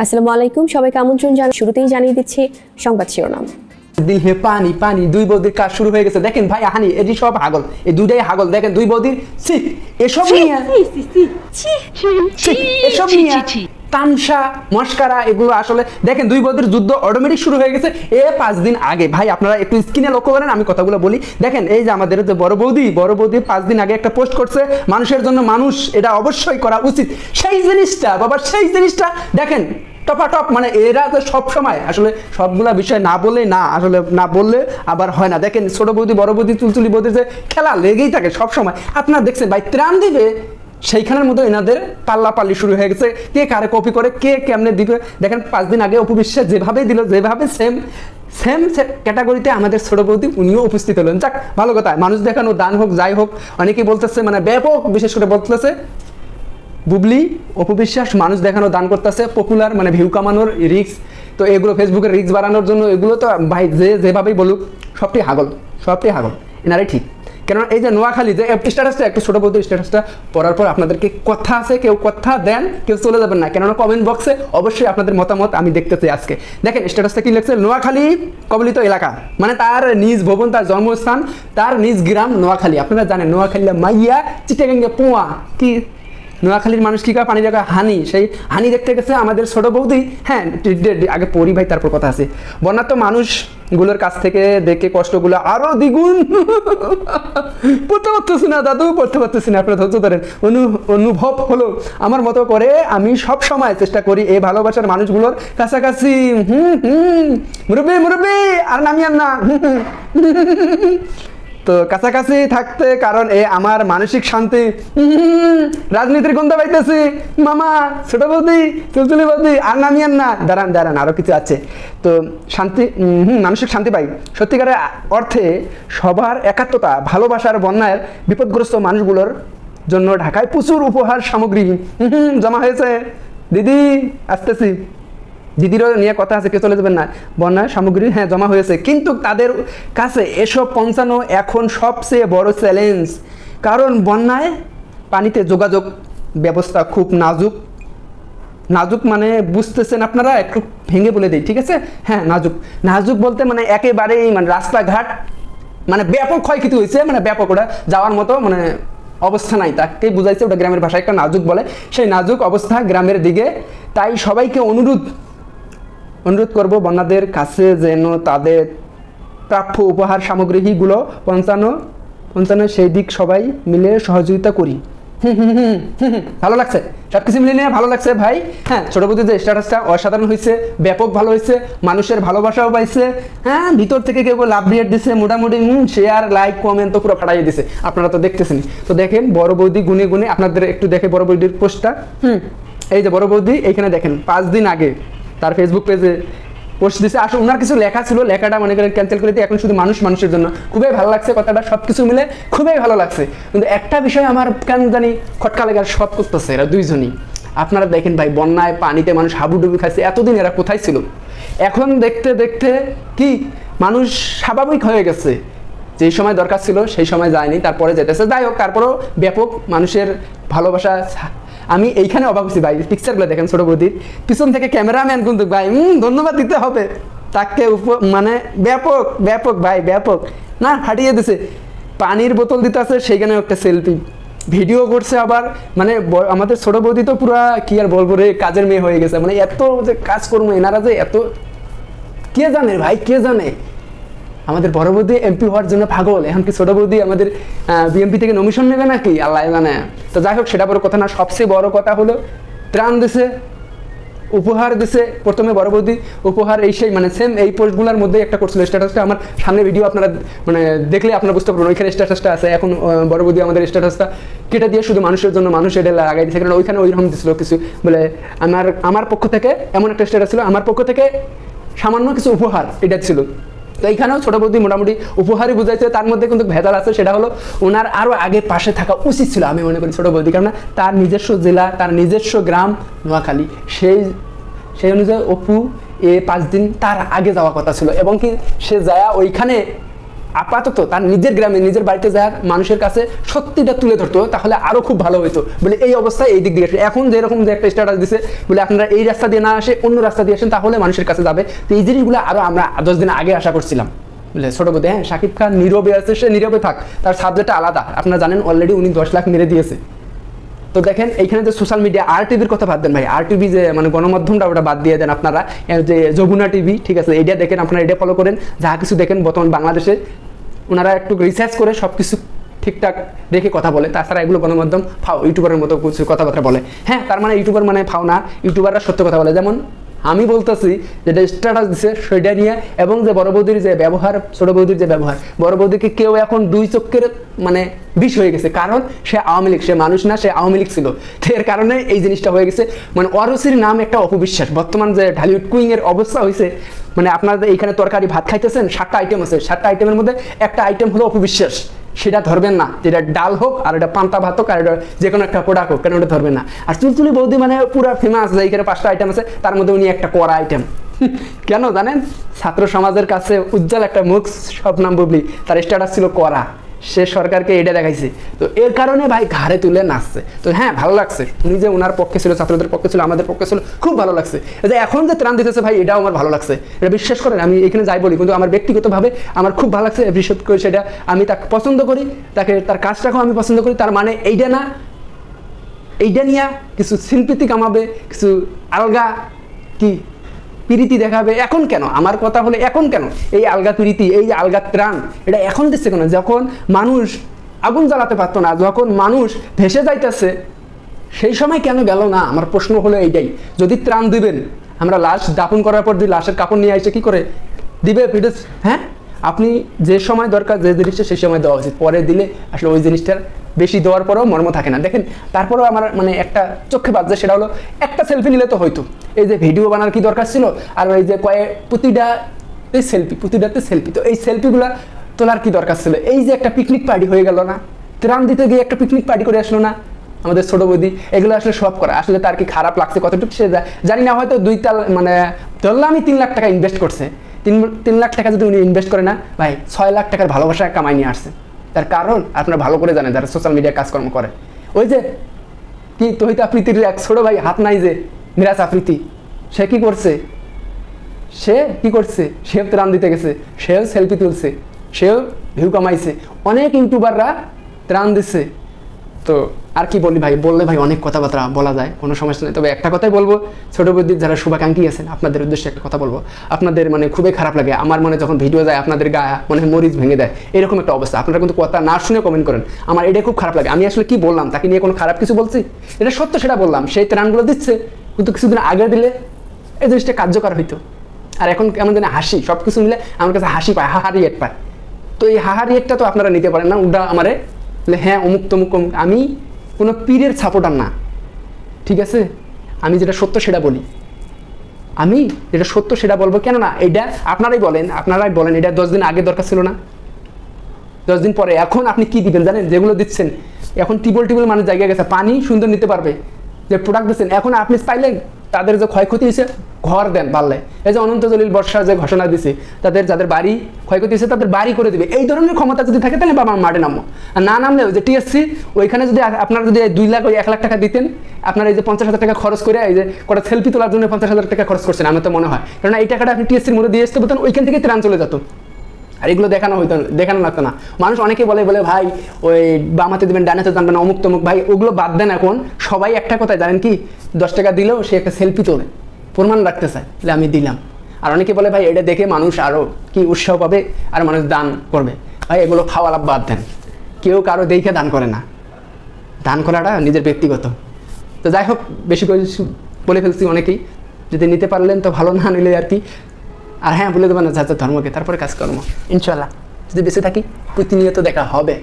আসসালামু আলাইকুম। সবাইকে আমন্ত্রণ জানাই শুরুতেই জানিয়ে দিচ্ছি সংবাদ শিরোনাম। দিল হে পানি পানি দুই বৌদির কাজ শুরু হয়ে গেছে। দেখেন ভাই হানি এটি সব হাগল এই দুইটাই হাগল। দেখেন দুই বৌদির সি এসব নিয়ে এসব নিয়ে তামসা মস্কারা এগুলো আসলে দেখেন দুই বৌদির যুদ্ধ অটোমেটিক শুরু হয়ে গেছে। এ পাঁচ দিন আগে। ভাই, আপনারা একটু স্ক্রিনে লক্ষ্য করেন, আমি কথাগুলো বলি। দেখেন, এই যে আমাদের যে বড় বৌদি বড় বৌদি পাঁচ দিন আগে একটা পোস্ট করছে, মানুষের জন্য মানুষ, এটা অবশ্যই করা উচিত। সেই জিনিসটা, বাবা, সেই জিনিসটা, দেখেন, টপাটপ মানে এরা তো সব সময়, আসলে সবগুলা বিষয় না বলে, না, আসলে না বললে আবার হয় না। দেখেন, ছোট বৌদি, বড় বৌদি, চুলচুলি বৌদি যে খেলা লেগেই থাকে সব সময়। আপনারা দেখছেন, ভাই, ত্রাণ দিবে সেইখানের মধ্যে এনাদের পাল্লা পাল্লি শুরু হয়ে গেছে। কে কারে কপি করে, কে কেমনে দিবে? দেখেন, পাঁচ দিন আগে অপবিশ্বাস যেভাবে দিল, যেভাবে সেম সেম ক্যাটাগরিতে আমাদের ছোট বৌদি উনিও উপস্থিত হলেন। যাক, ভালো কথা, মানুষ দেখানো, দান হোক, যাই হোক, অনেকেই বলতেছে মানে ব্যাপক, বিশেষ করে বলতেছে, বুবলি, অপবিশ্বাস, মানুষ দেখানো, দান করতেছে পপুলার মানে ভিউ কামানোর রিক্স তো এগুলো ফেসবুকের রিক্স বাড়ানোর জন্য এগুলো তো, ভাই, যে যেভাবেই বলুক সবটি হাগল সবটি হাগল, এনারাই ঠিক। কেননা এই যে নোয়াখালী যে স্ট্যাটাসটা একটু ছোটো বলতে স্ট্যাটাসটা পড়ার পর আপনাদেরকে কথা আছে, কেউ কথা দেন, কেউ চলে যাবেন না। কেননা কমেন্ট বক্সে অবশ্যই আপনাদের মতামত আমি দেখতে চাই আজকে। দেখেন স্ট্যাটাসটা কি লিখছে? নোয়াখালী কবলিত এলাকা মানে তার নিজ ভবন, তার জন্মস্থান, তার নিজ গ্রাম নোয়াখালী। আপনারা জানেন নোয়াখালী মাইয়া চিটাগাঙ্গে পোয়া। কি? নোয়াখালীর মানুষ কি করে? পানি জায়গা হানি। সেই হানি দেখতে গেছে আমাদের ছোট বৌদি। হ্যাঁ আগে পরি ভাই, তারপর কথা আছে। বন্যা তো মানুষগুলোর কাছ থেকে দেখে কষ্টগুলো আরও দ্বিগুণ। পড়তে পারতেছি না, দাদু, পড়তে পারতেছি না, আপনার ধৈর্য ধরেন। অনু, অনুভব হলো, আমার মতো করে আমি সব সময় চেষ্টা করি এই ভালোবাসার মানুষগুলোর কাছাকাছি। হুম হুম। মুরব্বী মুরব্বী, আর নামিয়ান না। তো কাছাকাছি থাকতে কারণ এ আমার মানসিক শান্তি। রাজনীতির গন্ধ পাইতেছি। মামা, ছোট বৌদি, চুলচুলি বৌদি, আর নামিয়ান না। দাঁড়ান দাঁড়ান আরও কিছু আছে। তো শান্তি মানসিক শান্তি পাই। সত্যিকারের অর্থে সবার একাত্মতা, ভালোবাসার বন্যার বিপদগ্রস্ত মানুষগুলোর জন্য ঢাকায় প্রচুর উপহার সামগ্রী জমা হয়েছে। দিদি, আসতেছি। দিদিরও নিয়ে কথা আছে, কেউ চলে যাবেন না। বন্যার সামগ্রী হ্যাঁ জমা হয়েছে। কিন্তু তাদের কাছে এসব পৌঁছানো এখন সবচেয়ে বড় চ্যালেঞ্জ কারণ বন্যায় পানিতে যোগাযোগ ব্যবস্থা খুব নাজুক। নাজুক মানে বুঝতেছেন আপনারা? একটু ভেঙে বলে দিই, ঠিক আছে? হ্যাঁ নাজুক। নাজুক বলতে মানে একেবারেই মানে রাস্তাঘাট মানে ব্যাপক ক্ষয়ক্ষতি হয়েছে মানে ব্যাপক ওটা যাওয়ার মতো মানে অবস্থা নাই। তাকে বুঝাইছে ওটা গ্রামের ভাষায় একটা নাজুক বলে। সেই নাজুক অবস্থা গ্রামের দিকে। তাই সবাইকে অনুরোধ অনুরোধ করব বন্যাদের কাছে যেন তাদের প্রাপ্য উপহার সামগ্রীগুলো পৌঁছানো পৌঁছানো সেই দিক সবাই মিলে সহযোগিতা করি। ভালো লাগছে। সব কিছু মিলে নিয়ে ভালো লাগছে ভাই। হ্যাঁ ছোটো বৌদির যে স্ট্যাটাসটা অসাধারণ হয়েছে, ব্যাপক ভালো হয়েছে, মানুষের ভালোবাসাও পাইছে। হ্যাঁ ভিতর থেকে কেউ কেউ লাভ রিয়েট দিছে, মোটামুটি শেয়ার লাইক কমেন্ট তো পুরো ফাটাইয়ে দিছে। আপনারা তো দেখতেছেন। তো দেখেন, বড় বৌদি গুনে গুনে আপনাদের একটু দেখে বড় বৌদির পোস্টটা। হুম, এই যে বড় বৌদি, এইখানে দেখেন, পাঁচ দিন আগে তার ফেসবুক পেজে পোস্ট দিছে। আসলে ওনার কিছু লেখা ছিল, লেখাটা মনে করেন ক্যান্সেল করে দিয়ে এখন শুধু মানুষ মানুষের জন্য। খুবই ভালো লাগছে কথাটা সব কিছু মিলে খুবই ভালো লাগছে। কিন্তু একটা বিষয় আমার কেন জানি খটকা লেগার সব করতেছে, এরা দুইজনই। আপনারা দেখেন ভাই, বন্যায় পানিতে মানুষ হাবুডুবু খাচ্ছে এতদিন এরা কোথায় ছিল? এখন দেখতে দেখতে কি মানুষ স্বাভাবিক হয়ে গেছে। যেই সময় দরকার ছিল, সেই সময় যায়নি, তারপরে যেতেছে। যাই হোক, তারপরেও ব্যাপক মানুষের ভালোবাসা আমি এইখানে অবাক হচ্ছি ভাই পিকচারগুলো দেখেন ছোট বৌদির পিছন থেকে ক্যামেরাম্যান কিন্তু ভাই ধন্যবাদ দিতে হবে। তাকে উপ মানে ব্যাপক ব্যাপক ভাই, ব্যাপক। না, ফাটিয়ে দিছে। পানির বোতল দিতে আছে সেইখানে একটা সেলফি ভিডিও করছে আবার মানে আমাদের ছোট বৌদি তো পুরা, কি আর বলব রে, কাজের মেয়ে হয়ে গেছে। মানে এত যে কাজ করব, এনারা যে এত, কে জানে ভাই, কে জানে? আমাদের বড় বৌদি এমপি হওয়ার জন্য পাগল। এখন কি ছোট বৌদি আমাদের বিএমপি থেকে নমিশন নেবে নাকি? আল্লাহ জানে। তো যাই হোক, সেটা বড় কথা না, সবচেয়ে বড় কথা হলো, ত্রাণ দিছে, উপহার দিছে, প্রথমে বড় বৌদি, উপহার এই সেই মানে সেম এই পোস্টগুলোর মধ্যে একটা করছিল। স্ট্যাটাসটা আমার সামনে ভিডিও আপনারা মানে দেখলে আপনারা বুঝতে পারবেন, ওইখানে স্ট্যাটাসটা আছে। এখন বড় বৌদি আমাদের স্ট্যাটাসটা কেটে দিয়ে শুধু মানুষের জন্য মানুষ এটা লাগাই দিচ্ছে কারণ ওইখানে ওইরকম দিছিল কিছু, বলে আমার আমার পক্ষ থেকে এমন একটা স্ট্যাটাস ছিল, আমার পক্ষ থেকে সামান্য কিছু উপহার এটা ছিল। তো এইখানেও ছোট বৌদি মোটামুটি উপহারই বুঝাইছে, তার মধ্যে কিন্তু ভেজাল আছে, সেটা হলো ওনার আরও আগে পাশে থাকা উচিত ছিল, আমি মনে করি ছোট বৌদি কারণ তার নিজস্ব জেলা, তার নিজস্ব গ্রাম নোয়াখালী, সেই সেই অনুযায়ী অপু এ পাঁচ দিন তার আগে যাওয়ার কথা ছিল। এবং কি সে যায় ওইখানে আপাতত তার নিজের গ্রামে, নিজের বাড়িতে যা মানুষের কাছে সত্যিটা তুলে ধরতো, তাহলে আরও খুব ভালো হতো বলে এই অবস্থায় এই দিক দিয়ে। এখন যেরকম যে একটা স্ট্যাটাস দিছে, বলে আপনারা এই রাস্তা দিয়ে না আসে, অন্য রাস্তা দিয়ে আসেন, তাহলে মানুষের কাছে যাবে। তো এই জিনিসগুলো আরও আমরা দশ দিন আগে আশা করছিলাম। বলে ছোট বোধ হ্যাঁ শাকিব খান নীরবে আছে, সে নীরবে থাক। তার সাবজেক্টটা আলাদা। আপনারা জানেন অলরেডি উনি দশ লাখ মেরে দিয়েছে। তো দেখেন, এইখানে যে সোশ্যাল মিডিয়া আর টিভির কথা বাদ দেন ভাই। আর টিভি যে মানে গণমাধ্যমটা ওটা বাদ দিয়ে দেন আপনারা। যে যমুনা টিভি ঠিক আছে এটা দেখেন, আপনারা এটা ফলো করেন। যা কিছু দেখেন বর্তমান বাংলাদেশে, ওনারা একটু রিসার্চ করে সব কিছু ঠিকঠাক রেখে কথা বলে। তাছাড়া এগুলো গণমাধ্যম ফাও ইউটিউবারের মতো কিছু কথাবার্তা বলে। হ্যাঁ তার মানে ইউটিউবার মানে ফাও না। ইউটিউবাররা সত্য কথা বলে। যেমন আমি বলতেছি যেটা স্ট্যাটাস দিছে, সেটা নিয়ে, এবং যে বড় বৌদির যে ব্যবহার, ছোট বৌদির যে ব্যবহার, বড় বৌদিকে কেউ এখন দুই চক্কের মানে বিষ হয়ে গেছে। কারণ সে আওয়ামী লীগ, সে মানুষ না, সে আওয়ামী লীগ ছিল। এর কারণে এই জিনিসটা হয়ে গেছে। মানে অরসির নাম একটা অপবিশ্বাস। বর্তমান যে ঢালিউড কুইং এর অবস্থা হয়েছে মানে আপনাদের এইখানে তরকারি ভাত খাইতেছেন, সাতটা আইটেম আছে। সাতটা আইটেমের মধ্যে একটা আইটেম হলো অপবিশ্বাস। সেটা ধরবেন না। যেটা ডাল হোক আর এটা পান্তা ভাত হোক আর এটা যে কোনো একটা প্রোডাক্ট হোক, কেন ওটা ধরবেন না? আর চুলচুলি বৌদি মানে পুরো ফেমাস যে এখানে পাঁচটা আইটেম আছে, তার মধ্যে উনি একটা কড়া আইটেম কেন জানেন? ছাত্র সমাজের কাছে উজ্জ্বল একটা মুখ সব নাম বুবলি, তার স্ট্যাটাস ছিল কড়া। সে সরকারকে এটা দেখাইছে। তো এর কারণে ভাই ঘাড়ে তুলে নাচছে। তো হ্যাঁ ভালো লাগছে। উনি যে ওনার পক্ষে ছিল, ছাত্রদের পক্ষে ছিল, আমাদের পক্ষে ছিল, খুব ভালো লাগছে। যে এখন যে ত্রাণ দিতেছে ভাই, এটাও আমার ভালো লাগছে। এটা বিশ্বাস করেন, আমি এখানে যাই বলি, কিন্তু আমার ব্যক্তিগতভাবে আমার খুব ভালো লাগছে বিশেষ করে সেটা। আমি তাকে পছন্দ করি, তাকে, তার কাজটাকেও আমি পছন্দ করি, তার মানে এইটা না, এইটা নিয়ে কিছু শিল্পীতি কামাবে, কিছু আলগা কি প্রীতি দেখাবে এখন কেন? আমার কথা হলো এখন কেন? এই আলগা প্রীতি, এই আলগা ত্রাণ, এটা এখন দিচ্ছে কেন? যখন মানুষ আগুন জ্বালাতে পারতো না, যখন মানুষ ভেসে যাইতেছে, সেই সময় কেন গেল না? আমার প্রশ্ন হলো এইটাই। যদি ত্রাণ দিবেন, আমরা লাশ দাপন করার পর যদি লাশের কাপড় নিয়ে এসে কি করে? দিবে হ্যাঁ? আপনি যে সময় দরকার, যে জিনিসটা সেই সময় দেওয়া উচিত। পরে দিলে আসলে ওই জিনিসটার বেশি দেওয়ার পরেও মর্ম থাকে না। দেখেন, তারপরেও আমার মানে একটা চোখে বাজছে, সেটা হলো একটা সেলফি নিলে তো হয়তো। এই যে ভিডিও বানার কি দরকার ছিল? আর ওই যে কয়েক প্রতিটা এই সেলফি প্রতিটাতে সেলফি তো এই সেলফিগুলা তোলার কি দরকার ছিল? এই যে একটা পিকনিক পার্টি হয়ে গেল না, ত্রাণ দিতে গিয়ে একটা পিকনিক পার্টি করে আসলো না, আমাদের ছোট বৌদি, এগুলো আসলে সব করা। আসলে তার কি খারাপ লাগছে, কতটুকু সে জানি না, হয়তো দুই তাল মানে ধরলাম আমি তিন লাখ টাকা ইনভেস্ট করছে। তিন তিন লাখ টাকা যদি উনি ইনভেস্ট করে না, ভাই, ছয় লাখ টাকার ভালোবাসা কামাই নিয়ে আসছে। তার কারণ আপনারা ভালো করে জানেন যারা সোশ্যাল মিডিয়া কাজকর্ম করে। ওই যে, কি তোহিত আফ্রিতির এক ছোট ভাই, হাত নাই যে, মিরাজ আফ্রিতি সে কি করছে? সে কি করছে? সেও ত্রাণ দিতে গেছে, সেও সেলফি তুলছে, সেও ভিউ কামাইছে। অনেক ইউটিউবাররা ত্রাণ দিচ্ছে তো আর কি বলি ভাই? বললে ভাই অনেক কথাবার্তা বলা যায়, কোনো সমস্যা নেই। তবে একটা কথাই বলব, ছোট বুদ্ধির যারা শুভাকাঙ্ক্ষী আছেন, আপনাদের উদ্দেশ্যে একটা কথা বলব। আপনাদের মানে খুবই খারাপ লাগে, আমার মনে যখন ভিডিও যায়, আপনাদের গায়ে মনে মরিচ ভেঙে দেয়। এরকম একটা অবস্থা। আপনারা কিন্তু কথা না শুনে কমেন্ট করেন। আমার এটা খুব খারাপ লাগে। আমি আসলে কি বললাম, তাকে নিয়ে কোনো খারাপ কিছু বলছি? এটা সত্য, সেটা বললাম। সেই ত্রাণগুলো দিচ্ছে, কিন্তু কিছুদিন আগে দিলে এই জিনিসটা কার্যকর হইতো। আর এখন কেমন জানি হাসি সব কিছু মিলে আমার কাছে হাসি পায় হাহারি রেট পায়। তো এই হাহারি রেটটা তো আপনারা নিতে পারেন না, উল্টা আমারে বলে হ্যাঁ অমুক তমুক অমুক। আমি কোনো পীরের সাপোর্টার না, ঠিক আছে? আমি যেটা সত্য সেটা বলি। আমি যেটা সত্য সেটা বলব কেন না এটা আপনারাই বলেন আপনারাই বলেন, এটা দশ দিন আগে দরকার ছিল না। দশ দিন পরে, এখন আপনি কি দিবেন জানেন? যেগুলো দিচ্ছেন, এখন টিবল টিবল মানুষ জায়গায় গেছে, পানি সুন্দর নিতে পারবে, যে প্রোডাক্ট দিচ্ছেন। এখন আপনি চাইলে তাদের যে ক্ষয়ক্ষতি হয়েছে, ঘর দেন পারলে। এই যে অনন্ত জলিল বর্ষার যে ঘোষণা দিছে, তাদের যাদের বাড়ি ক্ষয়ক্ষতি হয়েছে, তাদের বাড়ি করে দিবে। এই ধরনের ক্ষমতা যদি থাকে, তাহলে বাবা মাঠে নামো। আর না নামলে ওই যে টিএসসি, ওইখানে যদি আপনারা যদি দুই লাখ ওই এক লাখ টাকা দিতেন, আপনার এই যে পঞ্চাশ হাজার টাকা খরচ করে এই যে কটা সেলফি তোলার জন্য পঞ্চাশ হাজার টাকা খরচ করছেন, আমার তো মনে হয়। কারণ এই টাকাটা আপনি টিএসসির মধ্যে দিয়ে আসতে পারতেন ওইখান থেকে ত্রাণ চলে যেত। আর এগুলো দেখানো হইতো, দেখানো লাগতো না। মানুষ অনেকে বলে বলে, ভাই, ওই বামাতে দেবেন ডানাতে জানবেন অমুক তমুক। ভাই, ওগুলো বাদ দেন এখন। সবাই একটা কথায়, জানেন কি? দশ টাকা দিলেও সে একটা সেলফি তোলে। প্রমাণ রাখতে চায়, তাহলে আমি দিলাম। আর অনেকে বলে, ভাই, এটা দেখে মানুষ আরও কি উৎসাহ পাবে আর মানুষ দান করবে? ভাই, এগুলো খাওয়া লাভ বাদ দেন। কেউ কারও দেখে দান করে না। দান করাটা নিজের ব্যক্তিগত। তো যাই হোক, বেশি করে বলে ফেলছি অনেকেই। যদি নিতে পারলেন তো ভালো, না নিলে আর কি? আর হ্যাঁ বলে দেবো দেবেন যাতে ধর্মকে, তারপরে কাজকর্ম। ইনশাল্লাহ যদি বেঁচে থাকি, প্রতিনিয়ত দেখা হবে।